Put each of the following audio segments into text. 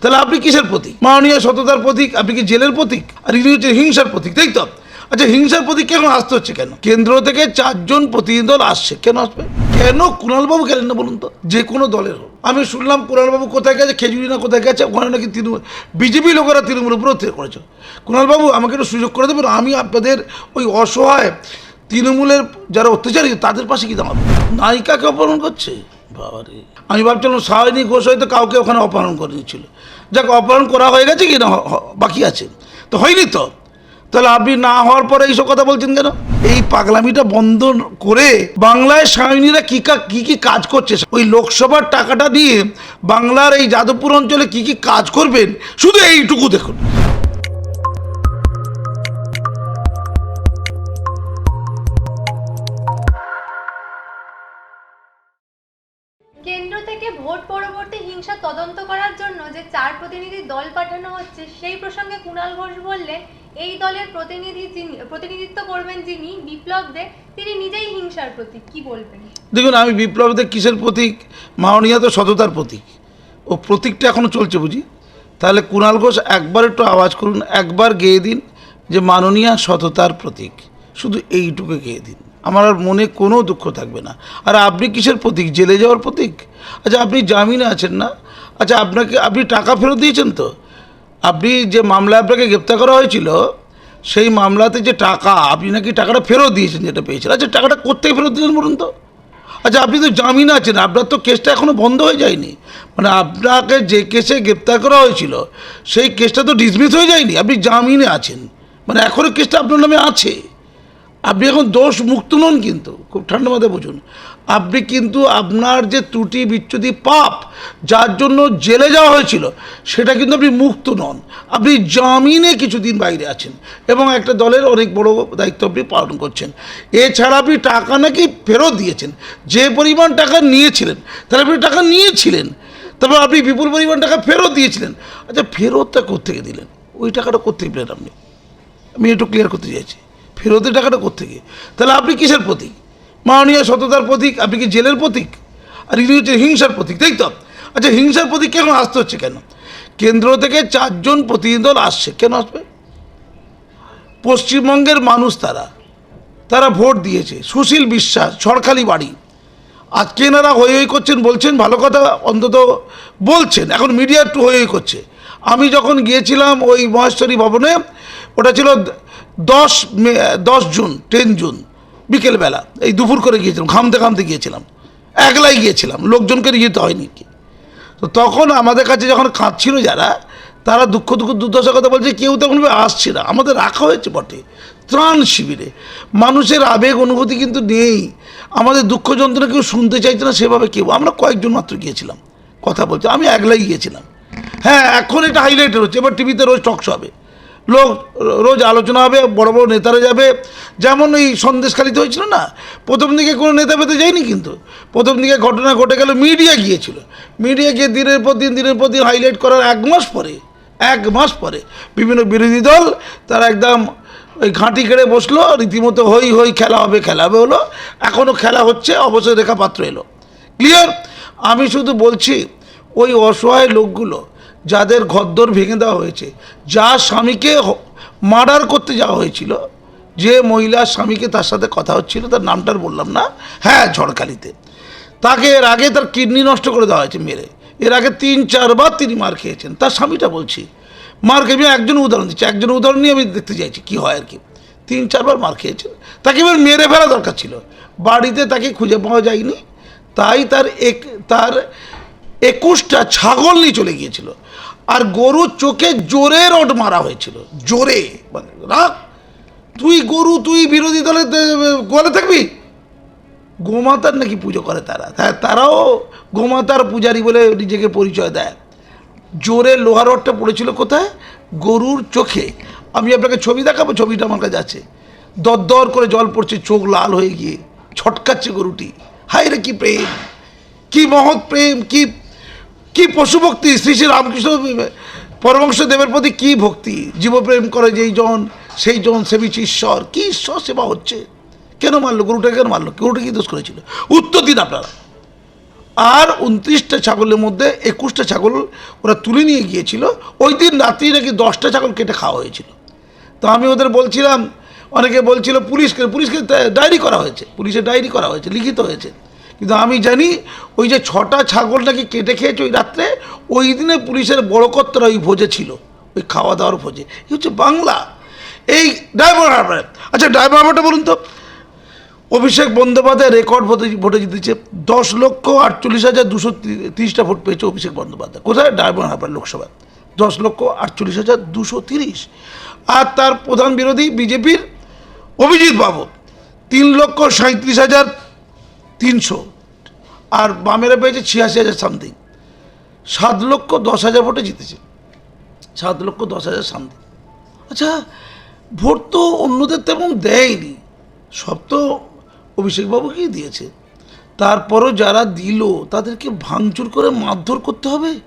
তাহলে আপনি কিসের প্রতীক? মাননীয় সততার প্রতীক, আপনি কি জেলের প্রতীক? আর ইনি হচ্ছে হিংসার প্রতীক, তাই তো? আচ্ছা হিংসার প্রতীক কেন আসতে হচ্ছে কেন? কেন্দ্র থেকে চারজন প্রতিনিধি দল আসছে, কেন আসবে? কেন কুণালবাবু গেলেন না বলুন তো? যে কোনো দলের আমি শুনলাম কুণালবাবু কোথায় গেছে খেজুরি না কোথায় গেছে, ওখানে নাকি তৃণমূল, বিজেপি লোকেরা তৃণমূল অত্যাচার করেছে। কুণালবাবু, আমাকে একটু সুযোগ করে দেবেন, আমি আপনাদের ওই অসহায় তৃণমূলের যারা অত্যাচারী, তাদের পাশে কি দাঁড়াবো? নায়িকাকে অপহরণ করছে? বাবারে। আমি ভাবছিলাম সায়নী ঘোষ হয়তো কাউকে ওখানে অপহরণ করে নিচ্ছিল যাক, অপহরণ করা হয়ে গেছে কি না? বাকি আছে। তো হয়নি তো? তাহলে আপনি না হওয়ার পরে এইসব কথা বলছেন কেন? এই পাগলামিটা বন্ধ করে বাংলায় কি কা- কি কি কাজ করছে? ওই লোকসভার টাকাটা দিয়ে বাংলার এই যাদবপুর অঞ্চলে কি কি কাজ করবেন? শুধু এইটুকু দেখুন। কেন্দ্র থেকে ভোট পরবর্তী হিংসা তদন্ত করার জন্য যে চার প্রতিনিধি দল পাঠানো হচ্ছে, সেই প্রসঙ্গে কুণাল ঘোষ বললেন এই দলের প্রতিনিধি যিনি, প্রতিনিধিত্ব করবেন যিনি বিপ্লব দে তিনি নিজেই হিংসার প্রতীক। কি বলবেন? দেখুন, আমি বিপ্লবদের কিসের প্রতীক? মাননীয় তো সততার প্রতীক। ও প্রতীকটা এখনও চলছে বুঝি? তাহলে কুণাল ঘোষ একবার একটু আওয়াজ করুন, একবার গেয়ে দিন যে মাননীয় সততার প্রতীক। শুধু এইটুকু গেয়ে দিন। আমার আর মনে কোনো দুঃখ থাকবে না। আর আপনি কিসের প্রতীক? জেলে যাওয়ার প্রতীক? আচ্ছা আপনি জামিনে আছেন না? আচ্ছা আপনাকে, আপনি টাকা ফেরত দিয়েছেন তো? আপনি যে মামলায় আপনাকে গ্রেপ্তার করা হয়েছিল, সেই মামলাতে যে টাকা, আপনি নাকি টাকাটা ফেরত দিয়েছেন যেটা পেয়েছেন আচ্ছা টাকাটা কোথেকে ফেরত দিলেন বলুন তো? আচ্ছা আপনি তো জামিন আছেন, আপনার তো কেসটা এখনও বন্ধ হয়ে যায়নি। মানে আপনাকে যে কেসে গ্রেপ্তার করা হয়েছিল, সেই কেসটা তো ডিসমিস হয়ে যায়নি, আপনি জামিনে আছেন। মানে এখনও কেসটা আপনার নামে আছে। আপনি এখন দোষ মুক্ত নন কিন্তু, খুব ঠান্ডা মাথায় বুঝুন। আপনি কিন্তু আপনার যে ত্রুটি বিচ্যুতি পাপ, যার জন্য জেলে যাওয়া হয়েছিল, সেটা কিন্তু আপনি মুক্ত নন। আপনি জামিনে কিছুদিন বাইরে আছেন এবং একটা দলের অনেক বড় দায়িত্ব আপনি পালন করছেন। এছাড়া আপনি টাকা নাকি ফেরত দিয়েছেন। যে পরিমাণ টাকা নিয়েছিলেন, তাহলে আপনি টাকা নিয়েছিলেন। তারপর আপনি বিপুল পরিমাণ টাকা ফেরত দিয়েছিলেন। আচ্ছা ফেরতটা কোথেকে দিলেন? ওই টাকাটা কোথেকে পেলেন আপনি? আমি একটু ক্লিয়ার করতে চাইছি। ফেরতের টাকাটা কোথেকে তাহলে আপনি কিসের প্রতীক? মাননীয় সততার প্রতীক, আপনি কি জেলের প্রতীক? আর ইনি হচ্ছে হিংসার প্রতীক, তাই তো? আচ্ছা হিংসার প্রতীক কেন আসতে হচ্ছে কেন? কেন্দ্র থেকে চারজন প্রতিনিধি দল আসছে, কেন আসবে? পশ্চিমবঙ্গের মানুষ তারা তারা ভোট দিয়েছে, সুশীল বিশ্বাস ছড়খালি বাড়ি। আজকে এনারা হই হই করছেন, বলছেন, ভালো কথা অন্তত বলছেন, এখন মিডিয়া একটু হই হই করছে। আমি যখন গিয়েছিলাম ওই মহেশ্বরী ভবনে, ওটা ছিল দশ মে, দশ জুন টেন জুন, বিকেলবেলা, এই দুপুর করে গিয়েছিলাম, ঘামতে ঘামতে গিয়েছিলাম, একলাই গিয়েছিলাম, লোকজনকে যেতে হয়নি কি। তো তখন আমাদের কাছে যখন কাঁদছিল যারা, তারা দুঃখ দুঃখ দুর্দশার কথা বলছে, কেউ তখন আসছে না, আমাদের রাখা হয়েছে বটে, ত্রাণ শিবিরে, মানুষের আবেগ অনুভূতি কিন্তু নেই, আমাদের দুঃখ যন্ত্রণা কেউ শুনতে চাইছে না সেভাবে কেউ, আমরা কয়েকজন মাত্র গিয়েছিলাম, কথা বলছে আমি একলাই গিয়েছিলাম। হ্যাঁ এখন এটা হাইলাইটেড হচ্ছে, এবার টিভিতে রোজ টকস হবে। লোক রোজ আলোচনা হবে, বড় বড় নেতারা যাবে। যেমন এই সন্দেশখালিতে হয়েছিল না, প্রথম দিকে কোনো নেতা পেতে যায়নি কিন্তু। প্রথম দিকে ঘটনা ঘটে গেল, মিডিয়া গিয়েছিল। মিডিয়া গিয়ে দিনের পর দিন, দিনের পর দিন হাইলাইট করার এক মাস পরে, এক মাস পরে বিভিন্ন বিরোধী দল তারা একদম ওই ঘাঁটি কেড়ে বসল, রীতিমতো হই হই খেলা হবে খেলা হবে হলো। এখনও খেলা হচ্ছে অবশ্যই রেখা পাত্র এলো। ক্লিয়ার আমি শুধু বলছি, ওই অসহায় লোকগুলো যাদের ঘরদোর ভেঙে দেওয়া হয়েছে। যার স্বামীকে মার্ডার করতে যাওয়া হয়েছিল, যে মহিলার স্বামীকে তার সাথে কথা হচ্ছিল, তার নামটার বললাম না। হ্যাঁ ঝড়খালিতে। তাকে এর আগে তার কিডনি নষ্ট করে দেওয়া হয়েছে মেরে। এর আগে তিন, চারবার তিনি মার খেয়েছেন। তার স্বামীটা বলছি, মার খেয়ে একজন উদাহরণ দিচ্ছি। একজন উদাহরণ নিয়ে আমি দেখতে চাইছি, কী হয় আর কি? তিন, চারবার মার খেয়েছেন। তাকে এবার মেরে ফেলা দরকার ছিল। বাড়িতে তাকে খুঁজে পাওয়া যায়নি। তাই তার এক তার একুশটা ছাগল নিয়ে চলে গিয়েছিল। আর গরুর চোখে জোরে রড মারা হয়েছিল, জোরে। মানে রাখ তুই গরু, তুই বিরোধী দলের দে- গোয়ালে থাকবি? গোমাতার নাকি পুজো করে তারা? হ্যাঁ তারাও গোমাতার পূজারি বলে নিজেকে পরিচয় দেয়। জোরে লোহার রডটা পড়েছিল কোথায়? গরুর চোখে। আমি আপনাকে ছবি দেখাবো, ছবিটা আমার কাছে আছে। দর করে জল পড়ছে, চোখ লাল হয়ে গিয়ে। ছটকাচ্ছে গরুটি। হায় রে, কি প্রেম! কি মহৎ প্রেম! কি কি পশুভক্তি শ্রী শ্রী রামকৃষ্ণ পরমংশ দেবের প্রতি কি ভক্তি? জীবপ্রেম করে যেই জন, সেই জন সেবিছে ঈশ্বর। কি ঈশ্বর সেবা হচ্ছে? কেন মারলো? গরুটা কেন মারলো? গরুটা কি দোষ করেছিল? উত্তর দিন আপনারা। আর উনত্রিশটা ছাগলের মধ্যে একুশটা ছাগল ওরা তুলে নিয়ে গিয়েছিল। ওই দিন রাত্রি নাকি দশটা ছাগল কেটে খাওয়া হয়েছিল। তো আমি ওদের বলছিলাম, অনেকে বলছিল পুলিশকে পুলিশকে ডায়েরি করা হয়েছে। পুলিশের ডায়েরি করা হয়েছে, লিখিত হয়েছে। কিন্তু আমি জানি ওই যে ছটা ছাগল নাকি কেটে খেয়েছে ওই রাত্রে, ওই দিনে পুলিশের বড় কর্তারা ওই ভোজে ছিল, ওই খাওয়া দাওয়ার ভোজে। এই হচ্ছে বাংলা। এই ড্রাইভার হারবার আচ্ছা ড্রাইভার হারবারটা বলুন তো। অভিষেক বন্দ্যোপাধ্যায় রেকর্ড ভোটে ভোটে জিতেছে। দশ লক্ষ আটচল্লিশ হাজার দুশো তিরিশটা ভোট পেয়েছে অভিষেক বন্দ্যোপাধ্যায়। কোথায়? ডায়মন্ড হারবার লোকসভায়। দশ লক্ষ আটচল্লিশ হাজার দুশো তিরিশ। আর তার প্রধান বিরোধী বিজেপির অভিজিৎ বাবু। তিন লক্ষ সাঁত্রিশ হাজার তিনশো। আর বামেরা পেয়েছে ছিয়াশি হাজার সামথিং। সাত লক্ষ দশ হাজার ভোটে জিতেছে। সাত লক্ষ দশ হাজার সামথিং। আচ্ছা ভোট তো অন্যদের তেমন দেয়নি। সব তো অভিষেকবাবুকেই দিয়েছে? তারপরও যারা দিল, তাদেরকে ভাঙচুর করে মারধর করতে হবে?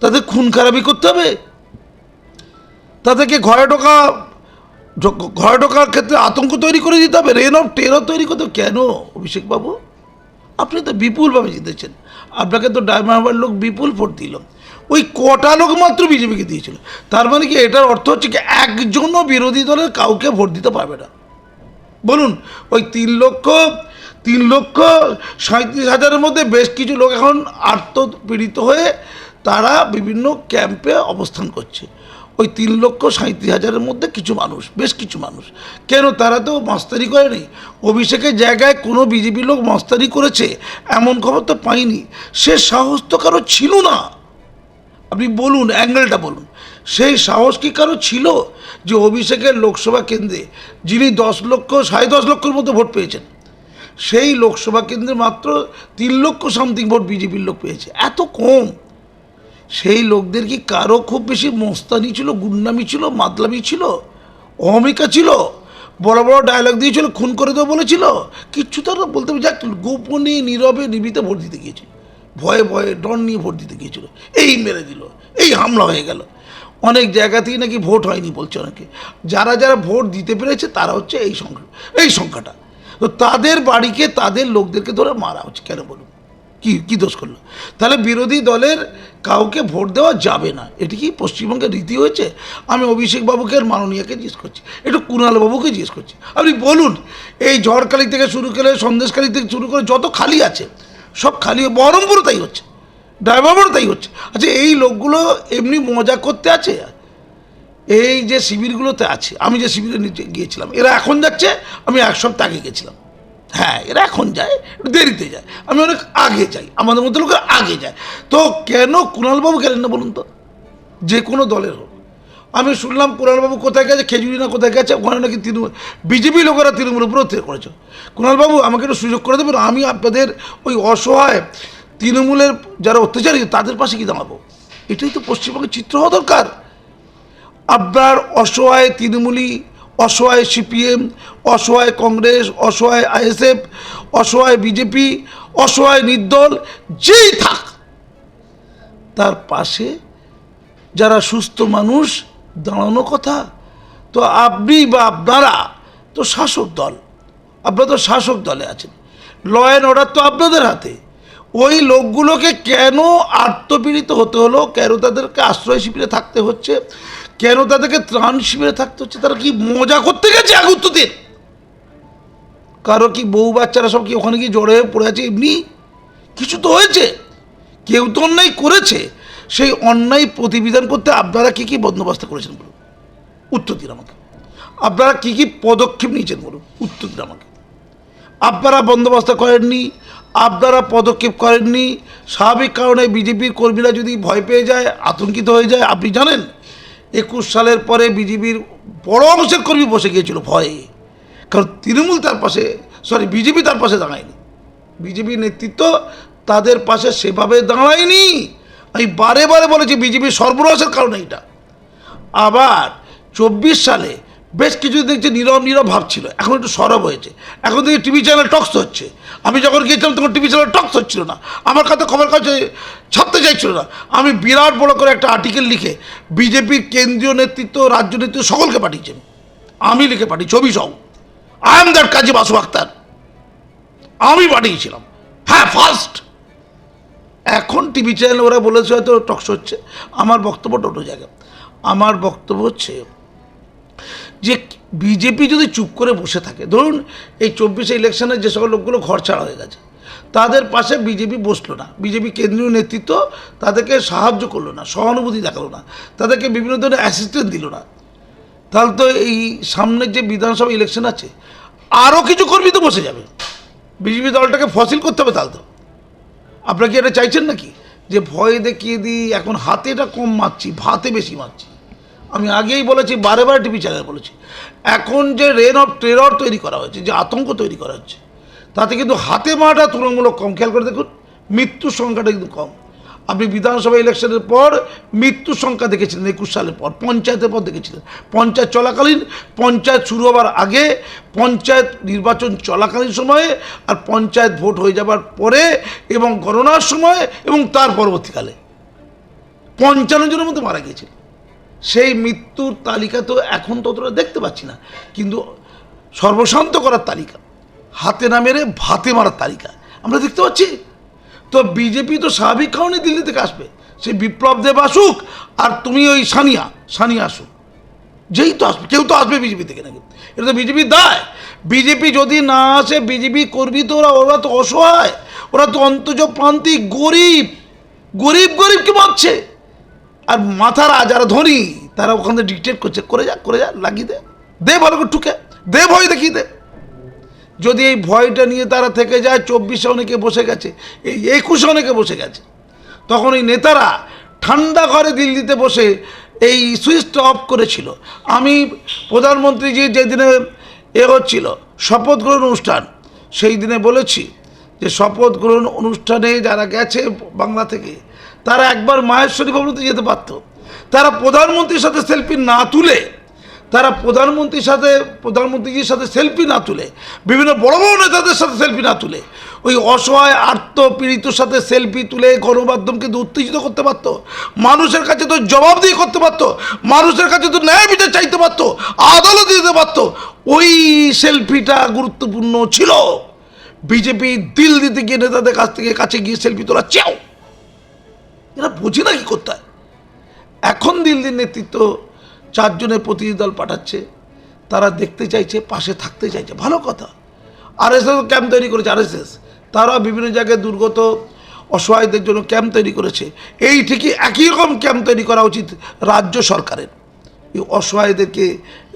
তাদের খুন খারাপি করতে হবে? তাদেরকে ঘরে ঢোকা ঘরে ঢোকার ক্ষেত্রে আতঙ্ক তৈরি করে দিতে হবে? রেন অফ টেরর তৈরি করতে কেন অভিষেকবাবু? আপনি তো বিপুলভাবে জিতেছেন। আপনাকে তো ডায়মন্ড লোক বিপুল ভোট দিল। ওই কটা লোক মাত্র বিজেপিকে দিয়েছিল। তার মানে কি এটার অর্থ হচ্ছে কি একজনও বিরোধী দলের কাউকে ভোট দিতে পারবে না। বলুন, ওই তিন লক্ষ তিন লক্ষ সাঁত্রিশ হাজারের মধ্যে বেশ কিছু লোক এখন আত্মপীড়িত হয়ে তারা বিভিন্ন ক্যাম্পে অবস্থান করছে। ওই তিন লক্ষ সাঁত্রিশ হাজারের মধ্যে কিছু মানুষ, বেশ কিছু মানুষ। কেন তারা তো মাস্তারি করেনি? অভিষেকের জায়গায় কোনো বিজেপি লোক মাস্তারি করেছে এমন খবর তো পাইনি। সে সাহস তো কারও ছিল না। আপনি বলুন, অ্যাঙ্গেলটা বলুন। সেই সাহস কি কারও ছিল যে অভিষেকের লোকসভা কেন্দ্রে যিনি দশ লক্ষ, সাড়ে দশ লক্ষের মতো ভোট পেয়েছেন, সেই লোকসভা কেন্দ্রে মাত্র তিন লক্ষ সামথিং ভোট বিজেপির লোক পেয়েছে? এত কম। সেই লোকদের কি কারও খুব বেশি মস্তানি ছিল, গুন্ডামি ছিল, মাতলামি ছিল? অহমিকা ছিল? বড় বড় ডায়লগ দিয়েছিল, খুন করে দেবো বলেছিল? কিচ্ছু তারা বলতে যাক, গোপনে, নীরবে, নিবিতে ভোট দিতে গিয়েছিল ভয়ে ভয়ে ডন নিয়ে ভোট দিতে গিয়েছিল। এই মেরে দিল, এই হামলা হয়ে গেল। অনেক জায়গাতেই নাকি ভোট হয়নি বলছে অনেকে। যারা যারা ভোট দিতে পেরেছে, তারা হচ্ছে এই সংখ্যা, এই সংখ্যাটা। তো তাদের বাড়িকে, তাদের লোকদেরকে ধরে মারা হচ্ছে, কেন বলুন? কি কি দোষ করল? তাহলে বিরোধী দলের কাউকে ভোট দেওয়া যাবে না। এটি কি পশ্চিমবঙ্গের রীতি হয়েছে? আমি অভিষেক বাবুকে আর মাননীয়াকে জিজ্ঞেস করছি। একটু কুণাল বাবুকে জিজ্ঞেস করছি। আপনি বলুন, এই ঝড়খালি থেকে শুরু করে সন্দেশখালি থেকে শুরু করে যত খালি আছে, সব খালি বহরমপুরও তাই হচ্ছে ড্রাইভারও তাই হচ্ছে। আচ্ছা এই লোকগুলো এমনি মজা করতে আছে? এই যে শিবিরগুলোতে আছে, আমি যে শিবিরে গিয়েছিলাম, এরা এখন যাচ্ছে? আমি এক সপ্তাহ আগে গেছিলাম হ্যাঁ এরা এখন যায়, দেরিতে যায়। আমি অনেক আগে যাই, আমাদের মধ্যে লোকের আগে যায়। তো কেন কুণালবাবু গেলেন না বলুন তো? যে কোনো দলের হোক। আমি শুনলাম কুণালবাবু কোথায় গেছে, খেজুরি না কোথায় গেছে, ওখানে নাকি তৃণমূল, বিজেপি লোকেরা তৃণমূল উপরে অত্যাচার করেছে। কুণালবাবু, আমাকে একটু সুযোগ করে দেবেন, আমি আপনাদের ওই অসহায় তৃণমূলের যারা অত্যাচারী তাদের পাশে কি দাঁড়াবো। এটাই তো পশ্চিমবঙ্গের চিত্র হওয়া দরকার। আপনার অসহায় তৃণমূলী অসহায় সিপিএম, অসহায় কংগ্রেস, অসহায় আইএসএফ, অসহায় বিজেপি, অসহায় নির্দল, যেই থাক। তার পাশে যারা সুস্থ মানুষ, দাঁড়ানো কথা। তো আপনি বা আপনারা তো শাসক দল। আপনারা তো শাসক দলে আছেন। ল অ্যান্ড অর্ডার তো আপনাদের হাতে। ওই লোকগুলোকে কেন আত্মপীড়িত হতে হলো? কেন তাদেরকে আশ্রয় শিবিরে থাকতে হচ্ছে? কেন তাদেরকে ত্রাণ শিবিরে থাকতে হচ্ছে? তারা কি মজা করতে গেছে? আগে উত্তর দিন কারও কি বউ বাচ্চারা সব কি ওখানে কি জড়ে হয়ে পড়ে আছে? এমনি কিছু তো হয়েছে। কেউ তো অন্যায় করেছে। সেই অন্যায় প্রতিবিধান করতে আপনারা কি কি বন্দোবস্ত করেছেন বলুন? উত্তর দিন আমাকে। আপনারা কি কি পদক্ষেপ নিয়েছেন বলুন? উত্তর দিন আমাকে। আপনারা বন্দোবস্ত করেননি, আপনারা পদক্ষেপ করেননি। স্বাভাবিক কারণে বিজেপির কর্মীরা যদি ভয় পেয়ে যায়, আতঙ্কিত হয়ে যায়, আপনি জানেন? একুশ সালের পরে বিজেপির বড় অংশের কর্মী বসে গিয়েছিল ভয়ে। কারণ তৃণমূল তার পাশে সরি বিজেপি তার পাশে দাঁড়ায়নি। বিজেপি নেতৃত্ব তাদের পাশে সেভাবে দাঁড়ায়নি। আমি বারে বারে বলেছি বিজেপির সর্বনাশের কারণ এটা আবার চব্বিশ সালে বেশ কিছু দেখছি নীরব নীরব ভাবছিল এখন একটু সরব হয়েছে। এখন থেকে টিভি চ্যানেল টক্স হচ্ছে। আমি যখন গিয়েছিলাম, তখন টিভি চ্যানেল টক্স হচ্ছিল না। আমার কাছে খবর কাছে ছাপতে চাইছিল না। আমি বিরাট বড় করে একটা আর্টিকেল লিখে বিজেপির কেন্দ্রীয় নেতৃত্ব, রাজ্য নেতৃত্ব সকলকে পাঠিয়েছেন আমি। লিখে পাঠিয়ে ছবি সহ। I am that Kazi Basu Akhtar আমি পাঠিয়েছিলাম। হ্যাঁ ফার্স্ট এখন টিভি চ্যানেল ওরা বলেছে হয়তো টকস হচ্ছে। আমার বক্তব্য টোটো জায়গায়। আমার বক্তব্য হচ্ছে যে বিজেপি যদি চুপ করে বসে থাকে, ধরুন এই চব্বিশে ইলেকশনে যে সকল লোকগুলো ঘর ছাড়া হয়ে গেছে, তাদের পাশে বিজেপি বসল না, বিজেপি কেন্দ্রীয় নেতৃত্ব তাদেরকে সাহায্য করল না, সহানুভূতি দেখাল না, তাদেরকে বিভিন্ন ধরনের অ্যাসিস্ট্যান্ট দিল না। তাহলে তো এই সামনের যে বিধানসভা ইলেকশন আছে আরও কিছু কর্মী তো বসে যাবে। বিজেপি দলটাকে ফসিল করতে হবে তাহলে তো। আপনারা কি এটা চাইছেন নাকি? যে ভয় দেখিয়ে দিই, এখন হাতেটা কম মারছি, ভাতে বেশি মারছি। আমি আগেই বলেছি বারে বারে টিভি চ্যানেলে বলেছি। এখন যে রেন অফ টেরর তৈরি করা হয়েছে, যে আতঙ্ক তৈরি করা হচ্ছে, তাতে কিন্তু হাতে মারাটা তুলনামূলক কম। খেয়াল করে দেখুন, মৃত্যুর সংখ্যাটা কিন্তু কম। আপনি বিধানসভা ইলেকশনের পর মৃত্যুর সংখ্যা দেখেছিলেন, একুশ সালের পর, পঞ্চায়েতের পর দেখেছিলেন। পঞ্চায়েত চলাকালীন, পঞ্চায়েত শুরু হবার আগে, পঞ্চায়েত নির্বাচন চলাকালীন সময়ে আর পঞ্চায়েত ভোট হয়ে যাবার পরে এবং গণনার সময় এবং তার পরবর্তীকালে। পঞ্চান্ন জনের মতো মারা গিয়েছিল। সেই মৃত্যুর তালিকা তো এখন ততটা দেখতে পাচ্ছি না। কিন্তু সর্বশান্ত করার তালিকা, হাতে না মেরে ভাতে মারার তালিকা, আমরা দেখতে পাচ্ছি। তো বিজেপি তো স্বাভাবিক কারণে দিল্লি থেকে আসবে। সে বিপ্লব দেব আসুক আর তুমি ওই সানিয়া সানিয়া আসুক। যেই তো আসবে, কেউ তো আসবে বিজেপি থেকে নাকি? এটা তো বিজেপির দায়। বিজেপি যদি না আসে, বিজেপি করবি তো ওরা ওরা তো অসহায়, ওরা তো অন্তজ প্রান্তিক গরিব গরিব গরিবকে মারছে। আর মাথারা যারা ধনী, তারা ওখান থেকে ডিকটেট করছে, করে যা করে যা, লাগিয়ে দে। দে ভালো করে ঠুকে। দে ভয় দেখিয়ে দে। যদি এই ভয়টা নিয়ে তারা থেকে যায়, চব্বিশে অনেকে বসে গেছে, এই একুশে অনেকে বসে গেছে। তখন এই নেতারা ঠান্ডা ঘরে দিল্লিতে বসে এই সুইচটা অফ করেছিল। আমি প্রধানমন্ত্রীজি যেদিনে এ হচ্ছিল, শপথ গ্রহণ অনুষ্ঠান, সেই দিনে বলেছি যে শপথ গ্রহণ অনুষ্ঠানে যারা গেছে বাংলা থেকে তারা একবার মাহেশ্বরী ভবনতে যেতে পারতো। তারা প্রধানমন্ত্রীর সাথে সেলফি না তুলে, তারা প্রধানমন্ত্রীর সাথে, প্রধানমন্ত্রীজির সাথে সেলফি না তুলে, বিভিন্ন বড় বড় নেতাদের সাথে সেলফি না তুলে, ওই অসহায় আর্ত পীড়িতর সাথে সেলফি তুলে গণমাধ্যমকে উত্তেজিত করতে পারতো। মানুষের কাছে তো জবাবদিহি করতে পারতো। মানুষের কাছে তো ন্যায় বিচার চাইতে পারতো। আদালত দিতে পারতো। ওই সেলফিটা গুরুত্বপূর্ণ ছিল। বিজেপি দিল দিতে গিয়ে নেতাদের কাছ থেকে কাছে গিয়ে সেলফি তোলা চাও এরা বোঝে না কি করতে হয়। এখন দিল্লির নেতৃত্ব চারজনের প্রতিনিধি দল পাঠাচ্ছে, তারা দেখতে চাইছে, পাশে থাকতে চাইছে। ভালো কথা। আর এস ক্যাম্প তৈরি করেছে আর তারা বিভিন্ন জায়গায় দুর্গত, অসহায়দের জন্য ক্যাম্প তৈরি করেছে। এই ঠিকই একই রকম ক্যাম্প তৈরি করা উচিত রাজ্য সরকারের। এই অসহায়দেরকে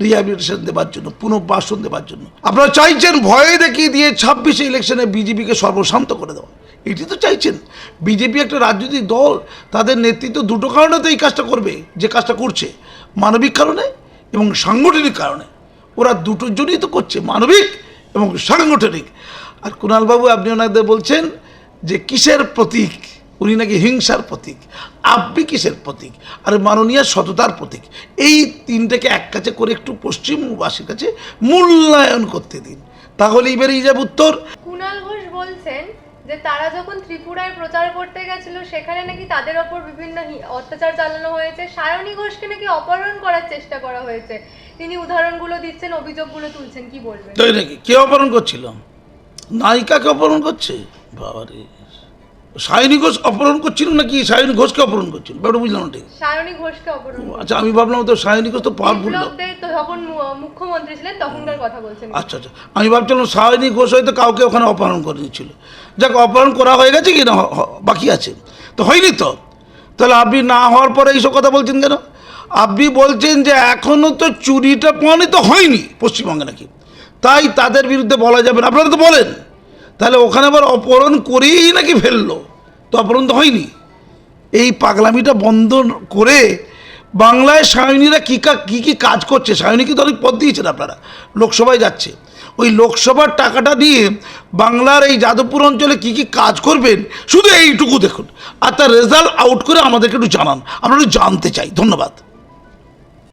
রিহ্যাবিলিটেশন দেওয়ার জন্য, পুনর্বাসন দেওয়ার জন্য। আপনারা চাইছেন ভয়ে দেখিয়ে দিয়ে ছাব্বিশে ইলেকশনে বিজেপিকে সর্বশান্ত করে দেওয়া। এটি তো চাইছেন। বিজেপি একটা রাজনৈতিক দল, তাদের নেতৃত্ব দুটো কারণে তো এই কাজটা করবে, যে কাজটা করছে। মানবিক কারণে এবং সাংগঠনিক কারণে। ওরা দুটোর জন্যই তো করছে, মানবিক এবং সাংগঠনিক। আর কুণালবাবু, আপনি ওনাদের বলছেন যে কিসের প্রতীক? উনি নাকি হিংসার প্রতীক। আপনি কিসের প্রতীক? আর মাননীয় সততার প্রতীক। এই তিনটাকে এক কাছে করে একটু পশ্চিমবাসীর কাছে মূল্যায়ন করতে দিন। তাহলেই বেরিয়ে যাবে উত্তর। কুণাল যে তারা যখন ত্রিপুরায় প্রচার করতে গেছিল, সেখানে নাকি তাদের ওপর বিভিন্ন অত্যাচার চালানো হয়েছে। সায়নী ঘোষকে নাকি অপহরণ করার চেষ্টা করা হয়েছে। তিনি উদাহরণগুলো দিচ্ছেন, অভিযোগগুলো তুলছেন, কি বলবেন? কে অপহরণ করছিল? নায়িকাকে অপহরণ করছে? বাবারে। সায়নী ঘোষ অপহরণ করছিল নাকি? সায়নী ঘোষকে অপহরণ করছিল? ব্যাপারটা বুঝলাম না ঠিক। সায়নী ঘোষকে অপহরণ আচ্ছা আমি ভাবলাম তো সায়নী ঘোষ তো পাওয়ারফুল লোক। বিপ্লব দেব তো যখন মু- মুখ্যমন্ত্রী ছিলেন তখনকার কথা বলছেন। আচ্ছা আচ্ছা। আমি ভাবছিলাম সায়নী ঘোষ হয়তো কাউকে ওখানে অপহরণ করে দিচ্ছিল যাক অপহরণ করা হয়ে গেছে কি না? বাকি আছে। তো হয়নি তো? তাহলে আপনি না হওয়ার পরে এইসব কথা বলছেন কেন? আপনি বলছেন যে এখনও তো চুরিটা প্রমাণিত হয়নি পশ্চিমবঙ্গে নাকি। তাই তাদের বিরুদ্ধে বলা যাবে না। আপনারা তো বলেন। তাহলে ওখানে আবার অপহরণ করেই নাকি ফেলল? তো অপহরণ তো হয়নি। এই পাগলামিটা বন্ধ করে বাংলায় সায়নীরা কী কা, কী কী কাজ করছে? সায়নী কিন্তু অনেক পদ দিয়েছেন আপনারা। লোকসভায় যাচ্ছে। ওই লোকসভার টাকাটা নিয়ে বাংলার এই যাদবপুর অঞ্চলে কী কী কাজ করবেন? শুধু এইটুকু দেখুন। আর তার রেজাল্ট আউট করে আমাদেরকে একটু জানান। আমরা একটু জানতে চাই। ধন্যবাদ।